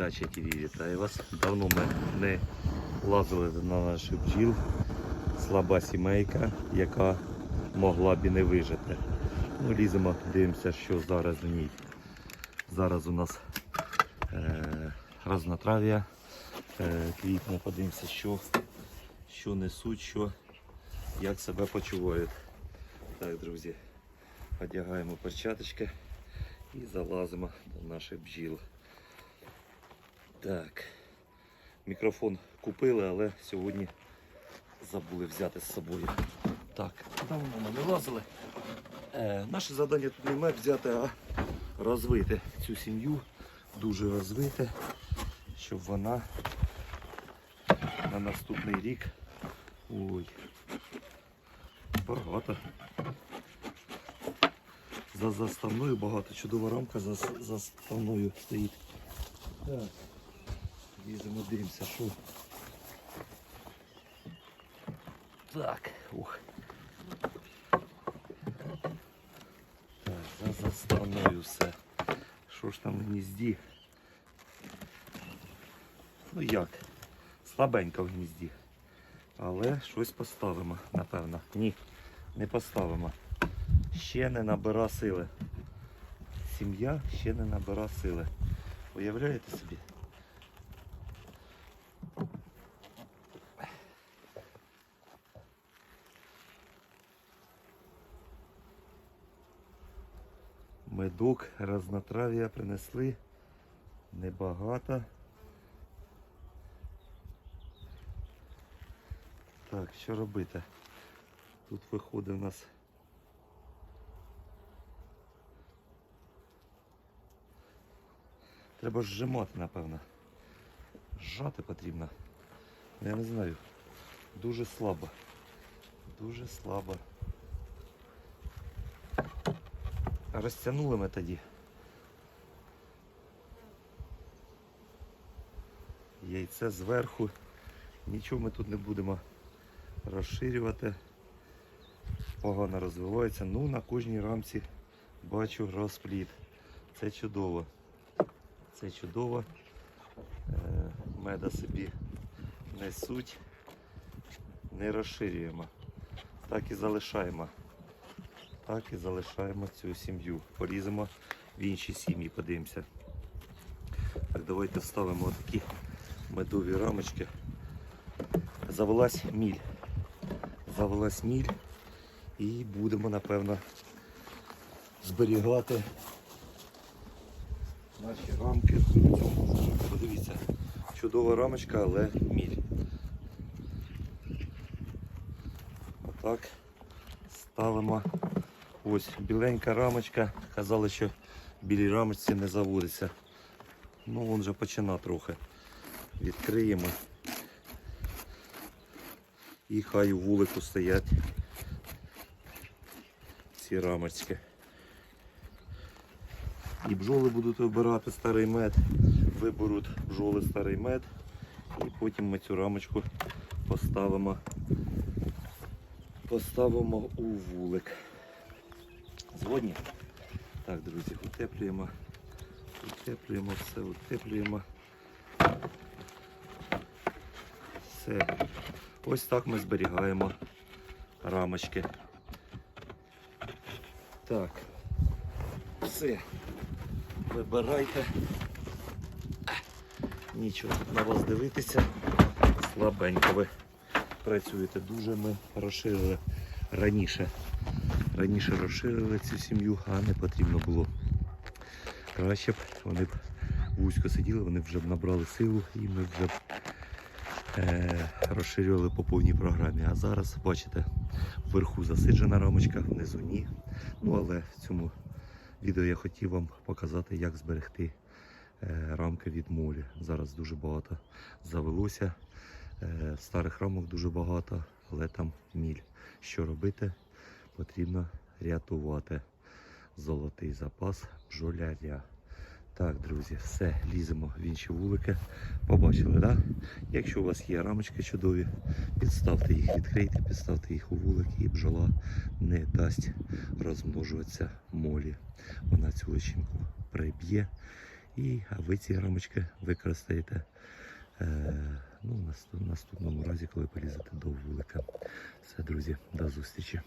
Дача ТВ вітаю вас. Давно ми не лазили на наших бджіл. Слаба сімейка, яка могла б і не вижити. Ну, ліземо, дивимося, що зараз в ній. Зараз у нас е, разнотрав'я. Е, квітне, подивимося, що, що несуть, що, як себе почувають. Так, друзі, одягаємо перчаточки і залазимо до наших бджіл. Так. Мікрофон купили, але сьогодні забули взяти з собою. Так, давно ми не лазили. Е, наше завдання тут не має взяти, а розвити цю сім'ю, дуже розвити, щоб вона на наступний рік. Ой. Багато. За заставною багато. Чудова рамка за заставною стоїть. Так. Їздимо, дивимося, що. Так, ух. Так, за заставною все. Що ж там в гнізді? Ну як? Слабенько в гнізді. Але щось поставимо, напевно. Ні, не поставимо. Ще не набира сили. Сім'я ще не набира сили. Уявляєте собі? Медок, разнотрав'я принесли. Небагато. Так, що робити? Тут виходить у нас. Треба зжимати, напевно. Зжати потрібно. Я не знаю. Дуже слабо. Дуже слабо. Розтягнули ми тоді. Яйце зверху. Нічого ми тут не будемо розширювати. Погано розвивається. Ну, на кожній рамці бачу розпліт. Це чудово. Це чудово. Е, Меда собі несуть. Не розширюємо. Так і залишаємо. Так і залишаємо цю сім'ю. Поріземо в інші сім'ї, подивимося. Так, давайте вставимо такі медові рамочки. Завелась міль. Завелась міль і будемо, напевно, зберігати наші рамки. Подивіться, чудова рамочка, але міль. Отак ставимо. Ось біленька рамочка. Казали, що білій рамочці не заводиться. Ну, він вже почина трохи. Відкриємо. І хай у вулику стоять ці рамочки. І бджоли будуть вибирати старий мед, виберуть бджоли старий мед. І потім ми цю рамочку поставимо, поставимо у вулик. Згодні? Так, друзі, утеплюємо, утеплюємо все, утеплюємо. Все. Ось так ми зберігаємо рамочки. Так. Все. Вибирайте. Нічого на вас дивитися. Слабенько ви працюєте. Дуже ми розширили раніше. Раніше розширили цю сім'ю, а не потрібно було. Краще б вони б вузько сиділи, вони вже б набрали силу і ми вже б е, розширювали по повній програмі. А зараз, бачите, вверху засиджена рамочка, внизу ні. Ну але в цьому відео я хотів вам показати, як зберегти е, рамки від молі. Зараз дуже багато завелося. Е, старих рамок дуже багато, але там міль. Що робити? Потрібно рятувати золотий запас бджоляря. Так, друзі, все, ліземо в інші вулики. Побачили? Да? Якщо у вас є рамочки чудові, підставте їх, відкрийте, підставте їх у вулик і бджола не дасть розмножуватися молі. Вона цю личинку приб'є І, ви ці рамочки використаєте е, ну, в наступному разі, коли полізете до вулика. Все, друзі, до зустрічі.